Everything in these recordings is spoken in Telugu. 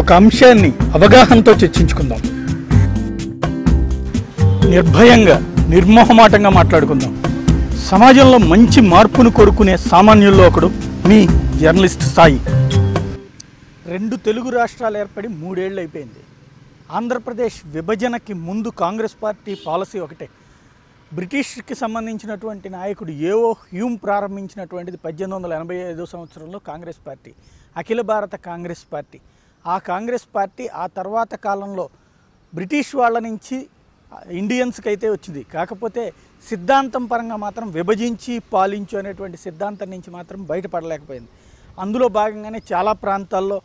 ఒక అంశాన్ని అవగాహనతో చర్చించుకుందాం. నిర్భయంగా నిర్మోహమాటంగా మాట్లాడుకుందాం. సమాజంలో మంచి మార్పును కోరుకునే సామాన్యుల్లో ఒకడు మీ జర్నలిస్ట్ సాయి. రెండు తెలుగు రాష్ట్రాలు ఏర్పడి మూడేళ్ళు అయిపోయింది ఆంధ్రప్రదేశ్ విభజనకి ముందు కాంగ్రెస్ పార్టీ పాలసీ ఒకటే. బ్రిటిష్కి సంబంధించినటువంటి నాయకుడు ఏవో హ్యూమ్ ప్రారంభించినటువంటిది పద్దెనిమిది వందల ఎనభై ఐదో సంవత్సరంలో కాంగ్రెస్ పార్టీ. అఖిల భారత కాంగ్రెస్ పార్టీ. ఆ కాంగ్రెస్ పార్టీ ఆ తర్వాత కాలంలో బ్రిటిష్ వాళ్ళ నుంచి ఇండియన్స్కి అయితే వచ్చింది. కాకపోతే సిద్ధాంతం పరంగా మాత్రం విభజించి పాలించు అనేటువంటి సిద్ధాంతం నుంచి మాత్రం బయటపడలేకపోయింది. అందులో భాగంగానే చాలా ప్రాంతాల్లో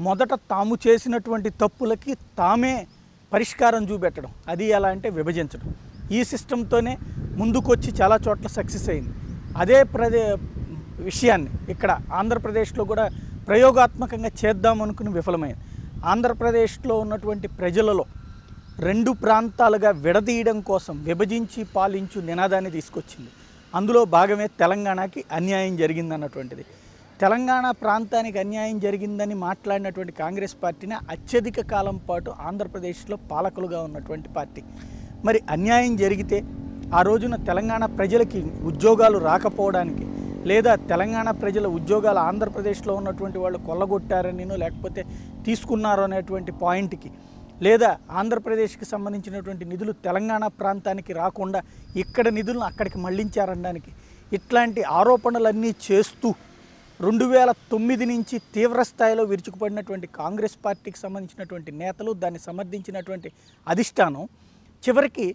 మొదట తాము చేసినటువంటి తప్పులకి తామే పరిష్కారం చూపెట్టడం. అది ఎలా అంటే విభజించడం. ఈ సిస్టంతోనే ముందుకొచ్చి చాలా చోట్ల సక్సెస్ అయింది. అదే ప్రదే విషయాన్ని ఇక్కడ ఆంధ్రప్రదేశ్లో కూడా ప్రయోగాత్మకంగా చేద్దాం అనుకుని విఫలమైంది. ఆంధ్రప్రదేశ్లో ఉన్నటువంటి ప్రజలలో రెండు ప్రాంతాలుగా విడదీయడం కోసం విభజించి పాలించు నినాదాన్ని తీసుకొచ్చింది. అందులో భాగమే తెలంగాణకి అన్యాయం జరిగిందన్నటువంటిది. తెలంగాణ ప్రాంతానికి అన్యాయం జరిగిందని మాట్లాడినటువంటి కాంగ్రెస్ పార్టీని అత్యధిక కాలం పాటు ఆంధ్రప్రదేశ్లో పాలకులుగా ఉన్నటువంటి పార్టీ. మరి అన్యాయం జరిగితే ఆ రోజున తెలంగాణ ప్రజలకి ఉద్యోగాలు రాకపోవడానికి లేదా తెలంగాణ ప్రజల ఉద్యోగాలు ఆంధ్రప్రదేశ్లో ఉన్నటువంటి వాళ్ళు కొల్లగొట్టారనినో లేకపోతే తీసుకున్నారు అనేటువంటి పాయింట్కి లేదా ఆంధ్రప్రదేశ్కి సంబంధించినటువంటి నిధులు తెలంగాణ ప్రాంతానికి రాకుండా ఇక్కడ నిధులను అక్కడికి మళ్ళించారనడానికి ఇట్లాంటి ఆరోపణలన్నీ చేస్తూ రెండు వేల తొమ్మిది నుంచి తీవ్రస్థాయిలో విరుచుకుపడినటువంటి కాంగ్రెస్ పార్టీకి సంబంధించినటువంటి నేతలు దాన్ని సమర్థించినటువంటి అధిష్టానం చివరికి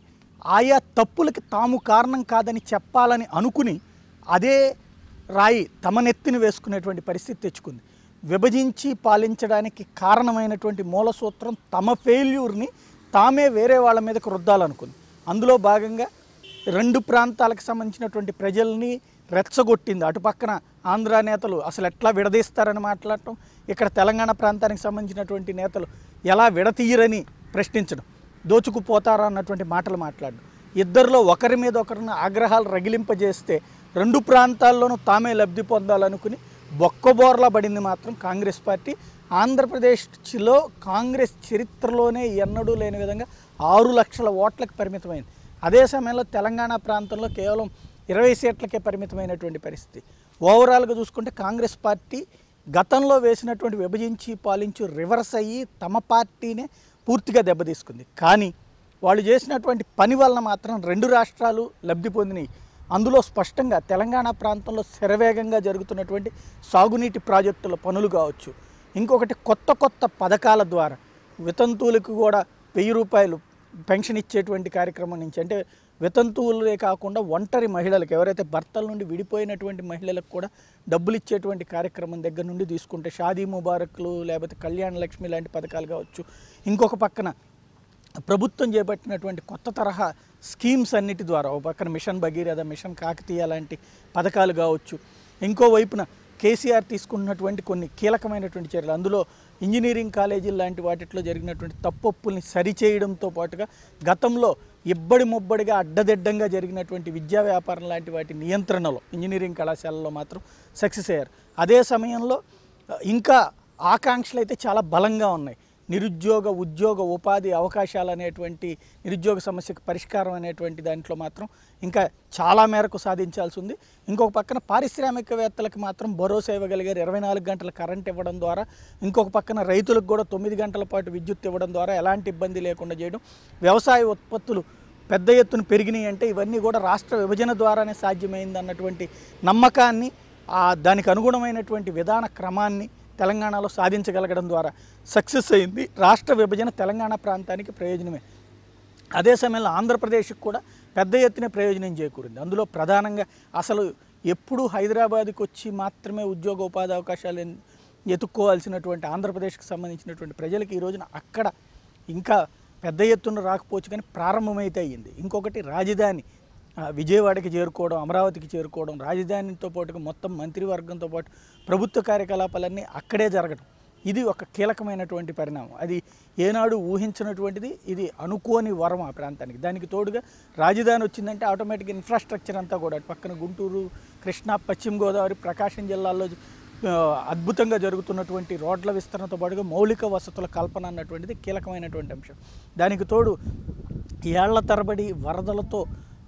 ఆయా తప్పులకి తాము కారణం కాదని చెప్పాలని అనుకుని అదే రాయి తమ నెత్తిని వేసుకునేటువంటి పరిస్థితి తెచ్చుకుంది. విభజించి పాలించడానికి కారణమైనటువంటి మూల సూత్రం తమ ఫెయిల్యూర్ని తామే వేరే వాళ్ళ మీదకు రుద్దాలనుకుంది. అందులో భాగంగా రెండు ప్రాంతాలకు సంబంధించినటువంటి ప్రజల్ని రెచ్చగొట్టింది. అటు పక్కన ఆంధ్ర నేతలు అసలు ఎట్లా విడదీస్తారని మాట్లాడటం ఇక్కడ తెలంగాణ ప్రాంతానికి సంబంధించినటువంటి నేతలు ఎలా విడతీయరని ప్రశ్నించడం దోచుకుపోతారా అన్నటువంటి మాటలు మాట్లాడడం. ఇద్దరిలో ఒకరి మీద ఒకరిని ఆగ్రహాలు రగిలింపజేస్తే రెండు ప్రాంతాల్లోనూ తామే లబ్ధి పొందాలనుకుని బొక్కబోర్లా పడింది మాత్రం కాంగ్రెస్ పార్టీ. ఆంధ్రప్రదేశ్లో కాంగ్రెస్ చరిత్రలోనే ఎన్నడూ లేని విధంగా ఆరు లక్షల ఓట్లకు పరిమితమైంది. అదే సమయంలో తెలంగాణ ప్రాంతంలో కేవలం ఇరవై సీట్లకే పరిమితమైనటువంటి పరిస్థితి. ఓవరాల్గా చూసుకుంటే కాంగ్రెస్ పార్టీ గతంలో వేసినటువంటి విభజించి పాలించు రివర్స్ అయ్యి తమ పార్టీనే పూర్తిగా దెబ్బతీసుకుంది. కానీ వాళ్ళు చేసినటువంటి పని వలన మాత్రం రెండు రాష్ట్రాలు లబ్ధి పొందినాయి. అందులో స్పష్టంగా తెలంగాణ ప్రాంతంలో శరవేగంగా జరుగుతున్నటువంటి సాగునీటి ప్రాజెక్టుల పనులు కావచ్చు. ఇంకొకటి కొత్త కొత్త పథకాల ద్వారా వితంతువులకు కూడా వెయ్యి రూపాయలు పెన్షన్ ఇచ్చేటువంటి కార్యక్రమం నుంచి అంటే వితంతువులే కాకుండా ఒంటరి మహిళలకు ఎవరైతే భర్తల నుండి విడిపోయినటువంటి మహిళలకు కూడా డబ్బులు ఇచ్చేటువంటి కార్యక్రమం దగ్గర నుండి తీసుకుంటే షాదీ ముబారక్లు లేకపోతే కళ్యాణ లక్ష్మి లాంటి పథకాలు కావచ్చు. ఇంకొక పక్కన ప్రభుత్వం చేపట్టినటువంటి కొత్త తరహా స్కీమ్స్ అన్నిటి ద్వారా ఒక పక్కన మిషన్ భగీరథ మిషన్ కాకతీయ లాంటి పథకాలు కావచ్చు. ఇంకో వైపున కేసీఆర్ తీసుకున్నటువంటి కొన్ని కీలకమైనటువంటి చర్యలు. అందులో ఇంజనీరింగ్ కాలేజీలు లాంటి వాటిలో జరిగినటువంటి తప్పొప్పుల్ని సరిచేయడంతో పాటుగా గతంలో ఇబ్బడి ముబ్బడిగా అడ్డదిడ్డంగా జరిగినటువంటి విద్యా వ్యాపారం లాంటి వాటి నియంత్రణలో ఇంజనీరింగ్ కళాశాలలో మాత్రం సక్సెస్ అయ్యారు. అదే సమయంలో ఇంకా ఆకాంక్షలు అయితే చాలా బలంగా ఉన్నాయి. నిరుద్యోగ ఉద్యోగ ఉపాధి అవకాశాలు అనేటువంటి నిరుద్యోగ సమస్యకు పరిష్కారం అనేటువంటి దాంట్లో మాత్రం ఇంకా చాలా మేరకు సాధించాల్సి ఉంది ఇంకొక పక్కన పారిశ్రామికవేత్తలకు మాత్రం భరోసా ఇవ్వగలిగారు. ఇరవై నాలుగు గంటల కరెంట్ ఇవ్వడం ద్వారా ఇంకొక పక్కన రైతులకు కూడా తొమ్మిది గంటల పాటు విద్యుత్ ఇవ్వడం ద్వారా ఎలాంటి ఇబ్బంది లేకుండా చేయడం వ్యవసాయ ఉత్పత్తులు పెద్ద ఎత్తున పెరిగినాయి అంటే ఇవన్నీ కూడా రాష్ట్ర విభజన ద్వారానే సాధ్యమైంది అన్నటువంటి నమ్మకాన్ని దానికి అనుగుణమైనటువంటి విధాన క్రమాన్ని తెలంగాణలో సాధించగలగడం ద్వారా సక్సెస్ అయింది. రాష్ట్ర విభజన తెలంగాణ ప్రాంతానికి ప్రయోజనమే. అదే సమయంలో ఆంధ్రప్రదేశ్కి కూడా పెద్ద ఎత్తున ప్రయోజనం చేకూరింది. అందులో ప్రధానంగా అసలు ఎప్పుడు హైదరాబాద్కి వచ్చి మాత్రమే ఉద్యోగ ఉపాధి అవకాశాలు ఎత్తుక్కోవాల్సినటువంటి ఆంధ్రప్రదేశ్కి సంబంధించినటువంటి ప్రజలకు ఈ రోజున అక్కడ ఇంకా పెద్ద ఎత్తున రాకపోవచ్చు కానీ ప్రారంభమైతే అయ్యింది. ఇంకొకటి రాజధాని. విజయవాడకి చేరుకోవడం అమరావతికి చేరుకోవడం రాజధానితో పాటుగా మొత్తం మంత్రివర్గంతో పాటు ప్రభుత్వ కార్యకలాపాలన్నీ అక్కడే జరగడం ఇది ఒక కీలకమైనటువంటి పరిణామం. అది ఏనాడు ఊహించినటువంటిది ఇది అనుకోని వరం ఆ ప్రాంతానికి. దానికి తోడుగా రాజధాని వచ్చిందంటే ఆటోమేటిక్ ఇన్ఫ్రాస్ట్రక్చర్ అంతా కూడా పక్కన గుంటూరు కృష్ణా పశ్చిమ గోదావరి ప్రకాశం జిల్లాల్లో అద్భుతంగా జరుగుతున్నటువంటి రోడ్ల విస్తరణతో పాటుగా మౌలిక వసతుల కల్పన అన్నటువంటిది కీలకమైనటువంటి అంశం. దానికి తోడు ఏళ్ళ తరబడి వరదలతో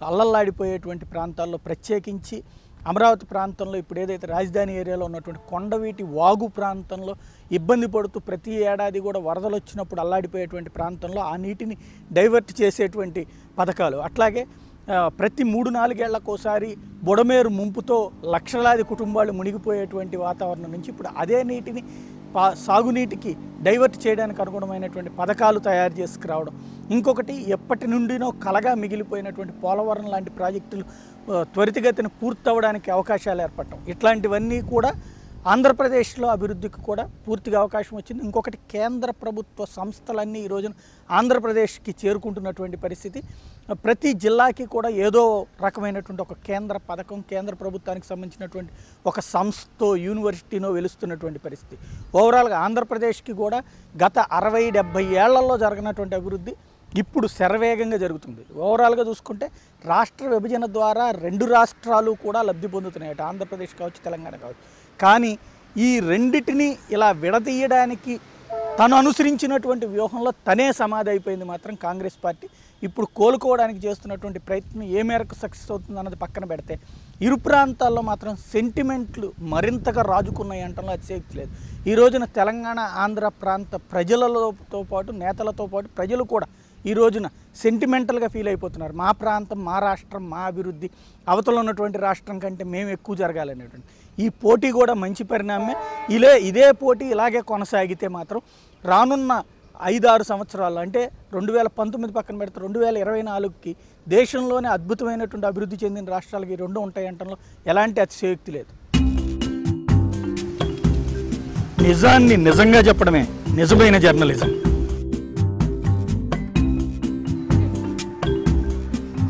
అల్లల్లాడిపోయేటువంటి ప్రాంతాల్లో ప్రత్యేకించి అమరావతి ప్రాంతంలో ఇప్పుడు ఏదైతే రాజధాని ఏరియాలో ఉన్నటువంటి కొండవీటి వాగు ప్రాంతంలో ఇబ్బంది పడుతూ ప్రతి ఏడాది కూడా వరదలు వచ్చినప్పుడు అల్లాడిపోయేటువంటి ప్రాంతంలో ఆ నీటిని డైవర్ట్ చేసేటువంటి పథకాలు. అట్లాగే ప్రతి మూడు నాలుగేళ్ళకోసారి బుడమేరు ముంపుతో లక్షలాది కుటుంబాలు మునిగిపోయేటువంటి వాతావరణం నుంచి ఇప్పుడు అదే నీటిని సాగునీటికి డైవర్ట్ చేయడానికి అనుగుణమైనటువంటి పథకాలు తయారు చేసుకురావడం. ఇంకొకటి ఎప్పటి నుండినో కలగా మిగిలిపోయినటువంటి పోలవరం లాంటి ప్రాజెక్టులు త్వరితగతిని త్వరితగతిన పూర్తవడానికి అవకాశాలు ఏర్పడటం. ఇట్లాంటివన్నీ కూడా ఆంధ్రప్రదేశ్లో అభివృద్ధికి కూడా పూర్తిగా అవకాశం వచ్చింది. ఇంకొకటి కేంద్ర ప్రభుత్వ సంస్థలన్నీ ఈ రోజున ఆంధ్రప్రదేశ్కి చేరుకుంటున్నటువంటి పరిస్థితి. ప్రతి జిల్లాకి కూడా ఏదో రకమైనటువంటి ఒక కేంద్ర పథకం కేంద్ర ప్రభుత్వానికి సంబంధించినటువంటి ఒక సంస్థతో యూనివర్సిటీనో వెలుస్తున్నటువంటి పరిస్థితి. ఓవరాల్గా ఆంధ్రప్రదేశ్కి కూడా గత అరవై డెబ్బై ఏళ్ళలో జరిగినటువంటి అభివృద్ధి ఇప్పుడు శరవేగంగా జరుగుతుంది. ఓవరాల్గా చూసుకుంటే రాష్ట్ర విభజన ద్వారా రెండు రాష్ట్రాలు కూడా లబ్ధి పొందుతున్నాయి అటు ఆంధ్రప్రదేశ్ కావచ్చు తెలంగాణ కావచ్చు. కానీ ఈ రెండిటిని ఇలా విడదీయడానికి తను అనుసరించినటువంటి వ్యూహంలో తనే సమాధి అయిపోయింది మాత్రం కాంగ్రెస్ పార్టీ. ఇప్పుడు కోలుకోవడానికి చేస్తున్నటువంటి ప్రయత్నం ఏ మేరకు సక్సెస్ అవుతుంది అన్నది పక్కన పెడితే ఇరు ప్రాంతాల్లో మాత్రం సెంటిమెంట్లు మరింతగా రాజుకున్నాయి అంటంలో అతిశక్తి లేదు. ఈ రోజున తెలంగాణ ఆంధ్ర ప్రాంత ప్రజలతో పాటు నేతలతో పాటు ప్రజలు కూడా ఈ రోజున సెంటిమెంటల్గా ఫీల్ అయిపోతున్నారు. మా ప్రాంతం మా రాష్ట్రం మా అభివృద్ధి అవతల ఉన్నటువంటి రాష్ట్రం కంటే మేము ఎక్కువ జరగాలనేటువంటి ఈ పోటీ కూడా మంచి పరిణామమే ఇలే ఇదే పోటీ ఇలాగే కొనసాగితే మాత్రం రానున్న ఐదారు సంవత్సరాలు అంటే రెండు వేల పంతొమ్మిది పక్కన పెడితే రెండు వేల ఇరవై నాలుగుకి దేశంలోనే అద్భుతమైనటువంటి అభివృద్ధి చెందిన రాష్ట్రాలకి ఈ రెండు ఉంటాయంటంలో ఎలాంటి అతిశయోక్తి లేదు. నిజాన్ని నిజంగా చెప్పడమే. నిజమైన జర్నలిజం